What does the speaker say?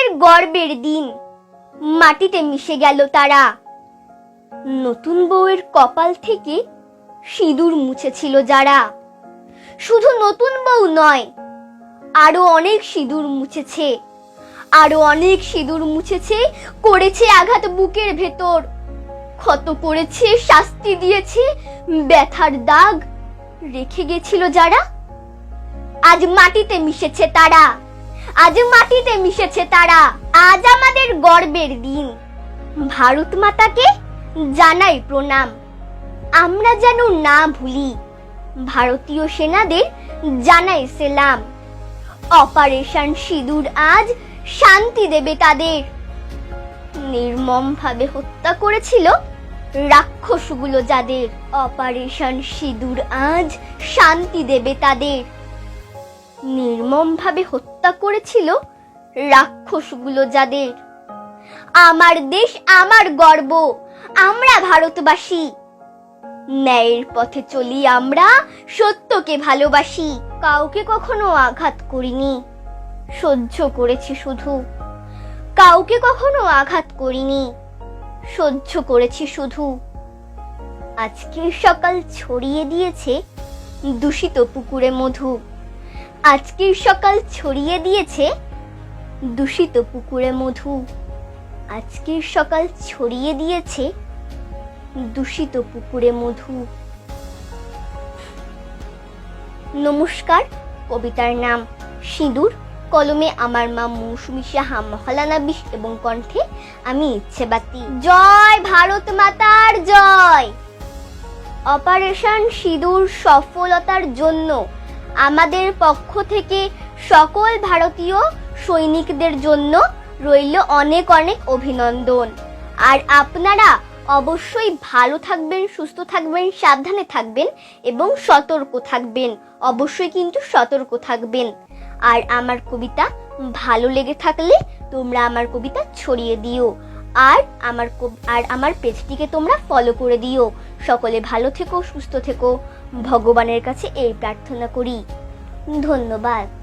আমাদের গর্বের দিন। মাটিতে মিশে গেল তারা। নতুন বউয়ের কপাল থেকে সিঁদুর মুছেছিল যারা। শুধু নতুন বউ নয়, আরও অনেক সিঁদুর মুছেছে। আরও অনেক সিঁদুর মুছেছে, করেছে আঘাত বুকের ভেতর। ক্ষত করেছে, শাস্তি দিয়েছে, ব্যথার দাগ রেখে গেছিল যারা। আজ মাটিতে মিশেছে তারা। আজ মাটিতে মিশেছে তারা। আজ আমাদের গর্বের দিন। ভারত মাতাকে জানাই প্রণাম। আমরা যেন না ভুলি। ভারতীয় সেনাদের জানাই সেলাম। অপারেশন সিঁদুর আজ শান্তি দেবে তাদের। নির্মমভাবে হত্যা করেছিল রাক্ষসগুলো যাদের। অপারেশন সিঁদুর আজ শান্তি দেবে তাদের। নির্মমভাবে হত্যা করেছিল রাক্ষসগুলো যাদের। আমার দেশ আমার গর্ব, আমরা ভারতবাসী। ন্যায়ের পথে চলি আমরা, সত্যকে ভালোবাসি। কাউকে কখনো আঘাত করিনি। সহ্য করেছি শুধু। কাউকে কখনো আঘাত করিনি। সহ্য করেছি শুধু। আজকের সকাল ছড়িয়ে দিয়েছে দূষিত পুকুরে মধু। আজকের সকাল ছড়িয়ে দিয়েছে দূষিত পুকুরে মধু। আজকের সকাল ছড়িয়ে দিয়েছে দূষিত পুকুরে মধু। নমস্কার, কবিতার নাম সিঁদুর। কলমে আমার মা মৌসুমী সাহা, মহালানা বিশ এবং কণ্ঠে আমি ইচ্ছে বাতি। জয় ভারত মাতার, জয়! অপারেশন সিঁদুর সফলতার জন্য আমাদের পক্ষ থেকে সকল ভারতীয় সৈনিকদের জন্য রইল অনেক অনেক অভিনন্দন। আর আপনারা অবশ্যই ভালো থাকবেন, সুস্থ থাকবেন, সাবধানে থাকবেন এবং সতর্ক থাকবেন। অবশ্যই কিন্তু সতর্ক থাকবেন। আর আমার কবিতা ভালো লেগে থাকলে তোমরা আমার কবিতা ছড়িয়ে দিও। আর আমার আর আমার পেজটিকে তোমরা ফলো করে দিও। সকলে ভালো থেকো, সুস্থ থেকো। ভগবানের কাছে এই প্রার্থনা করি। ধন্যবাদ।